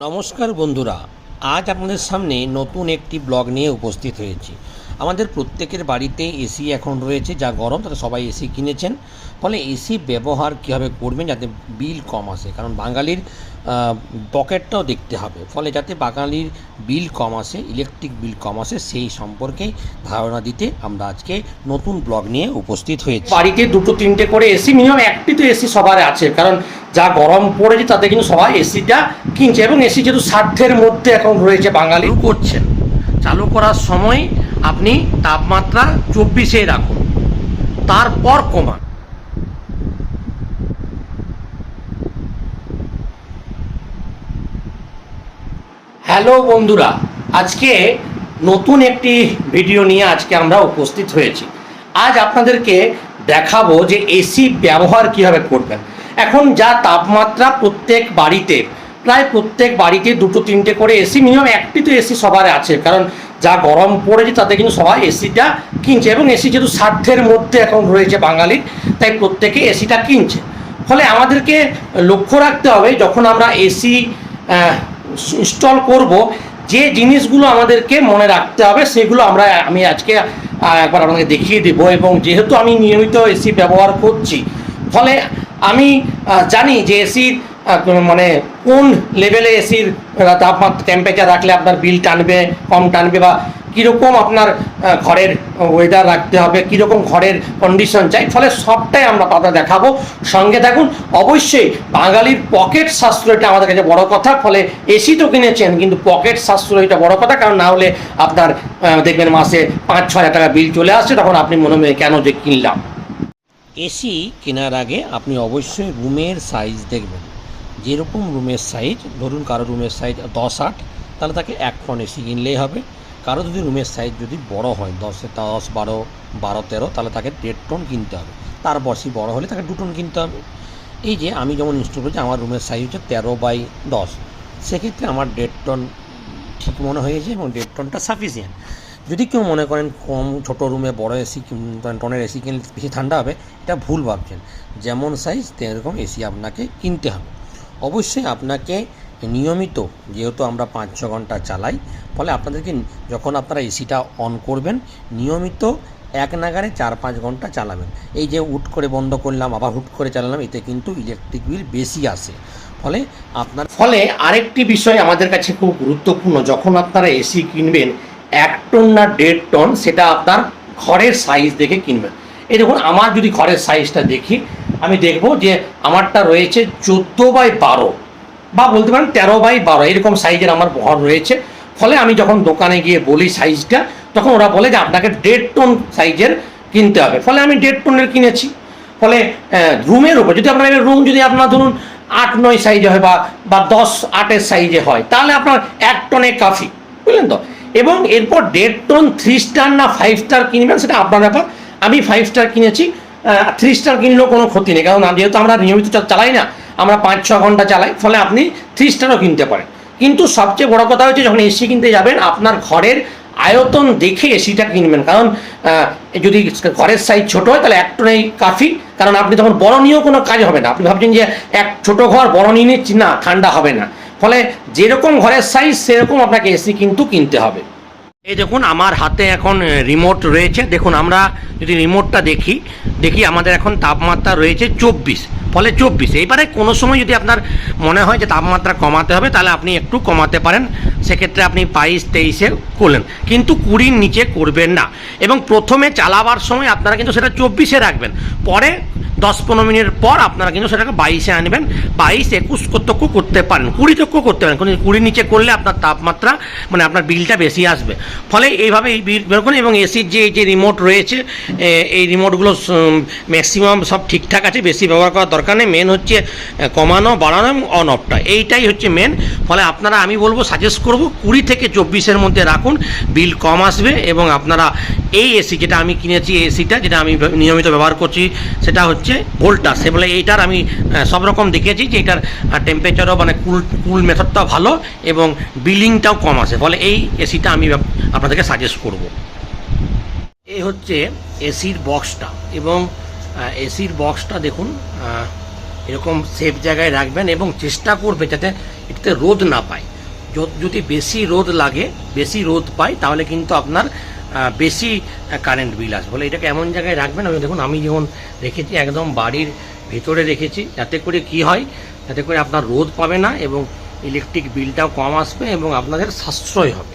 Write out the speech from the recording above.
নমস্কার বন্ধুরা আজ আপনাদের সামনে নতুন একটি ব্লগ নিয়ে উপস্থিত হয়েছি। আমাদের প্রত্যেকের বাড়িতে এসি এখন রয়েছে যা গরম তাতে সবাই এসি কিনেছেন। ফলে এসি ব্যবহার কীভাবে করবেন যাতে বিল কম আসে? কারণ বাঙালির পকেটটাও দেখতে হবে। ফলে যাতে বাঙালির বিল কম আসে ইলেকট্রিক বিল কম আসে সেই সম্পর্কেই ধারণা দিতে আমরা আজকে নতুন ব্লগ নিয়ে উপস্থিত হয়েছি। বাড়িতে দুটো তিনটে করে এসি মিনিমাম একটি তো এসি সবার আছে। কারণ যা গরম পড়েছে তাতে কিন্তু সবাই এসিটা কিনছে। এবং এসি যেহেতু সাধ্যের মধ্যে এখন রয়েছে বাঙালি। করছেন। চালু করার সময় আপনি তাপমাত্রা চব্বিশে রাখুন। তারপর কমান। হ্যালো বন্ধুরা, আজকে নতুন একটি ভিডিও নিয়ে আজকে আমরা উপস্থিত হয়েছি। আজ আপনাদেরকে দেখাবো যে এসি ব্যবহার কীভাবে করবেন। এখন যা তাপমাত্রা প্রত্যেক বাড়িতে প্রায় প্রত্যেক বাড়িতে দুটো, তিনটে করে এসি মিনিমাম একটি তো এসি সবার আছে। কারণ যা গরম পড়েছে, তাতে কিন্তু সবাই এসিটা কিনছে এবং এসি যেহেতু সাধ্যের মধ্যে এখন রয়েছে বাঙালির, তাই প্রত্যেকে এসিটা কিনছে। ফলে আমাদেরকে লক্ষ্য রাখতে হবে, যখন আমরা এসি ইনস্টল করব, যে জিনিসগুলো আমাদেরকে মনে রাখতে হবে, সেগুলো আমরা, আমি আজকে একবার আপনাকে দেখিয়ে দেবো এবং যেহেতু আমি নিয়মিত এসি ব্যবহার করছি, ফলে আমি জানি যে এসির মানে কোন লেভেলে এসির তাপমাত্রা টেম্পারেচার রাখলে আপনার বিল টানবে কম টানবে বা কীরকম আপনার ঘরের ওয়েদার রাখতে হবে, কীরকম ঘরের কন্ডিশন চাই, ফলে সবটাই আমরা আপনাদের দেখাবো। সঙ্গে থাকুন, অবশ্যই বাঙালির পকেট সাশ্রয়টা আমাদের কাছে বড় কথা, ফলে এসি তো কিনেছেন, কিন্তু পকেট সাশ্রয়টা বড় কথা, কারণ না হলে আপনার দেখবেন মাসে পাঁচ ছ হাজার টাকা বিল চলে আসছে, তখন আপনি মনে হয় কেন যে কিনলাম। এসি কেনার আগে আপনি অবশ্যই রুমের সাইজ দেখবেন। যেরকম রুমের সাইজ ধরুন কারও রুমের সাইজ দশ আট, তাহলে তাকে এক টন এসি কিনলেই হবে। কারও যদি রুমের সাইজ যদি বড় হয়, দশে দশ, বারো বারো, তেরো, তাহলে তাকে দেড় টন কিনতে হবে। তার বসি বড় হলে তাকে দু টন কিনতে হবে। এই যে আমি যেমন ইনস্টল করেছি আমার রুমের সাইজ হচ্ছে তেরো বাই দশ। সেক্ষেত্রে আমার দেড় টন ঠিক মনে হয়েছে এবং দেড় টনটা সাফিসিয়েন্ট যদি কেউ মনে করেন কম ছোট রুমে বড় এসি টনের এসি কিনলে বেশি ঠান্ডা হবে, এটা ভুল ভাবছেন। যেমন সাইজ তেরকম এসি আপনাকে কিনতে হবে। অবশ্যই আপনাকে নিয়মিত, যেহেতু আমরা পাঁচ ছ ঘণ্টা চালাই, ফলে আপনাদেরকে যখন আপনারা এসিটা অন করবেন, নিয়মিত এক নাগারে চার পাঁচ ঘণ্টা চালাবেন। এই যে হুট করে বন্ধ করলাম, আবার হুট করে চালালাম, এতে কিন্তু ইলেকট্রিক বিল বেশি আসে। ফলে আপনার ফলে আরেকটি বিষয় আমাদের কাছে খুব গুরুত্বপূর্ণ, যখন আপনারা এসি কিনবেন, এক টন না দেড় টন, সেটা আপনার ঘরের সাইজ দেখে কিনবেন। এই দেখুন, আমার যদি ঘরের সাইজটা দেখি আমি দেখব যে আমারটা রয়েছে চোদ্দ বাই বারো বা বলতে পারেন তেরো বাই বারো, এরকম সাইজের আমার ঘর রয়েছে। ফলে আমি যখন দোকানে গিয়ে বলি সাইজটা তখন ওরা বলে যে আপনাকে দেড় টন সাইজের কিনতে হবে। ফলে আমি দেড় টনের কিনেছি। ফলে রুমের উপর, যদি আপনার রুম যদি আপনার ধরুন আট নয় সাইজে হয় বা বা দশ আটের সাইজে হয়, তাহলে আপনার এক টনে কাফি, বুঝলেন তো? এবং এরপর দেড় টন থ্রি স্টার না ফাইভ স্টার কিনবেন, সেটা আপনার ব্যাপার। আমি ফাইভ স্টার কিনেছি। থ্রি স্টার কিনলেও কোনো ক্ষতি নেই। কারণ যেহেতু আমরা নিয়মিত চালাই না, আমরা পাঁচ ছ ঘণ্টা চালাই, ফলে আপনি থ্রি স্টারও কিনতে পারেন। কিন্তু সবচেয়ে বড় কথা হচ্ছে যখন এসি কিনতে যাবেন, আপনার ঘরের আয়তন দেখে এসিটা কিনবেন। কারণ যদি ঘরের সাইজ ছোট হয়, তাহলে এক টনেই কাফি। কারণ আপনি তখন বড় নিয়েও কোনো কাজ হবে না। আপনি ভাবছেন যে এক ছোট ঘর বড় নিয়ে না, ঠান্ডা হবে না। ফলে যেরকম ঘরের সাইজ সেরকম আপনাকে এসি কিন্তু কিনতে হবে। এই দেখুন, আমার হাতে এখন রিমোট রয়েছে। দেখুন, আমরা যদি রিমোটটা দেখি দেখি আমাদের এখন তাপমাত্রা রয়েছে চব্বিশ। ফলে চব্বিশ। এইবারে কোনো সময় যদি আপনার মনে হয় যে তাপমাত্রা কমাতে হবে, তাহলে আপনি একটু কমাতে পারেন। সেক্ষেত্রে আপনি বাইশ, তেইশে করলেন। কিন্তু কুড়ির নিচে করবেন না। এবং প্রথমে চালাবার সময় আপনারা কিন্তু সেটা চব্বিশে রাখবেন। পরে দশ পনেরো মিনিট পর আপনারা কিন্তু সেটাকে বাইশে আনবেন। বাইশ, একুশ কতক্য করতে পারেন। কুড়ি তক্য করতে পারেন, কিন্তু কুড়ির নিচে করলে আপনার তাপমাত্রা মানে আপনার বিলটা বেশি আসবে। ফলে এইভাবে এই বিল বের এবং এসির যে এই যে রিমোট রয়েছে এই রিমোটগুলো ম্যাক্সিমাম সব ঠিকঠাক আছে, বেশি ব্যবহার করার দরকার নেই। মেন হচ্ছে কমানো, বাড়ানো এবং অন অফটা এইটাই হচ্ছে মেন ফলে আপনারা, আমি বলব সাজেস্ট করব, কুড়ি থেকে চব্বিশের মধ্যে রাখুন। বিল কম আসবে এবং আপনারা এই এসি যেটা আমি কিনেছি এসিটা যেটা আমি নিয়মিত ব্যবহার করছি, সেটা হচ্ছে ভোল্টাস সে বলে এইটার আমি সব রকম দেখেছি যে এটার টেম্পারেচারও মানে কুল কুল মেথডটাও ভালো এবং বিলিংটাও কম আসে ফলে এই এসিটা আমি আপনাদেরকে সাজেস্ট করব। এই হচ্ছে এসির বক্সটা এবং এসির বক্সটা দেখুন এরকম সেফ জায়গায় রাখবেন এবং চেষ্টা করবে যাতে এটাতে রোদ না পায়। যদি বেশি রোদ লাগে, বেশি রোদ পাই তাহলে কিন্তু আপনার বেশি কারেন্ট বিল আসবে। বলে এটাকে এমন জায়গায় রাখবেন, আমি দেখুন, আমি যেমন রেখেছি, একদম বাড়ির ভেতরে রেখেছি, যাতে করে কি হয়, যাতে করে আপনার রোদ পাবে না এবং ইলেকট্রিক বিলটাও কম আসবে এবং আপনাদের সাশ্রয় হবে।